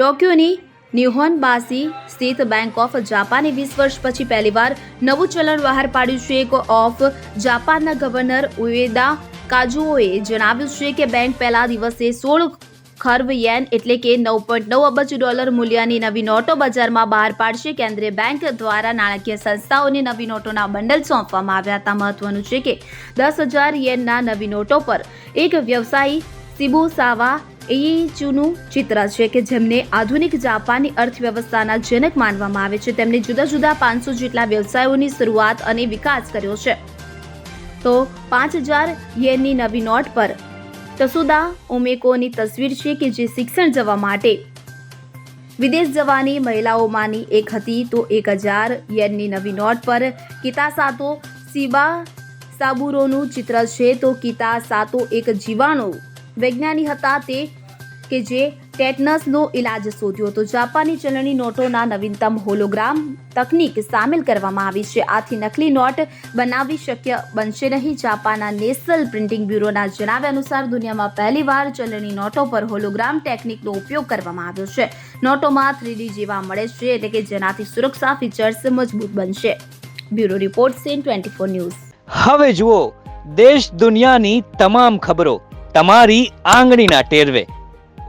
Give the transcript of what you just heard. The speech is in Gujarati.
ટોક્યોની નિહોનબાસી સ્થિત બેંક ઓફ જાપાને વીસ વર્ષ પછી પહેલીવાર નવું ચલણ બહાર પાડ્યું છે. એક ઓફ જાપાનના ગવર્નર ઉએદા કાજુઓએ જણાવ્યું છે કે બેંક પહેલા દિવસે સોળ ખર્વ યેન એટલે કે નવ પોઈન્ટ નવ અબજ ડોલર મૂલ્યની નવી નોટો બજારમાં બહાર પાડશે. કેન્દ્રીય બેંક દ્વારા નાણાકીય સંસ્થાઓને નવી નોટોના બંડલ સોંપવામાં આવ્યા હતા. મહત્વનું છે કે દસ હજાર યેનના નવી નોટો પર એક વ્યવસાયી સિબુસાવા એઈચુનું ચિત્ર છે કે જેમને આધુનિક જાપાનની અર્થવ્યવસ્થાના જનક માનવામાં આવે છે. તેમણે જુદા જુદા પાંચસો જેટલા વ્યવસાયોની શરૂઆત અને વિકાસ કર્યો છે. તો પાંચ હજાર યેનની નવી નોટ પર તસુદા ઓમેકોની તસવીર છે કે જે શિક્ષણ જવા માટે વિદેશ જવાની મહિલાઓમાંની એક હતી. તો એક હજાર યેનની નવી નોટ પર કિતા સાતો સીબા સાબુરોનું ચિત્ર છે. તો કિતા સાતો એક જીવાણુ વૈજ્ઞાનિક હતા તે કે જે ટેટનસનો ઇલાજ શોધ્યો હતો. જાપાની ચલણી નોટોના નવીનતમ હોલોગ્રામ તકનીક સામેલ કરવામાં આવી છે. આથી નકલી નોટ બનાવવી શક્ય બનશે નહીં. જાપાનના નેશનલ પ્રિન્ટિંગ બ્યુરોના જણાવ્યા અનુસાર, દુનિયામાં પહેલીવાર ચલણી નોટો પર હોલોગ્રામ ટેકનિકનો ઉપયોગ કરવામાં આવ્યો છે. નોટોમાં થ્રીડી જેવા મળે છે એટલે કે જેનાથી સુરક્ષા ફીચર્સ મજબૂત બનશે. Bureau report CN twenty four news. હવે જુઓ, દેશ દુનિયાની તમામ ખબરો તમારી આંગળીના ટેરવે.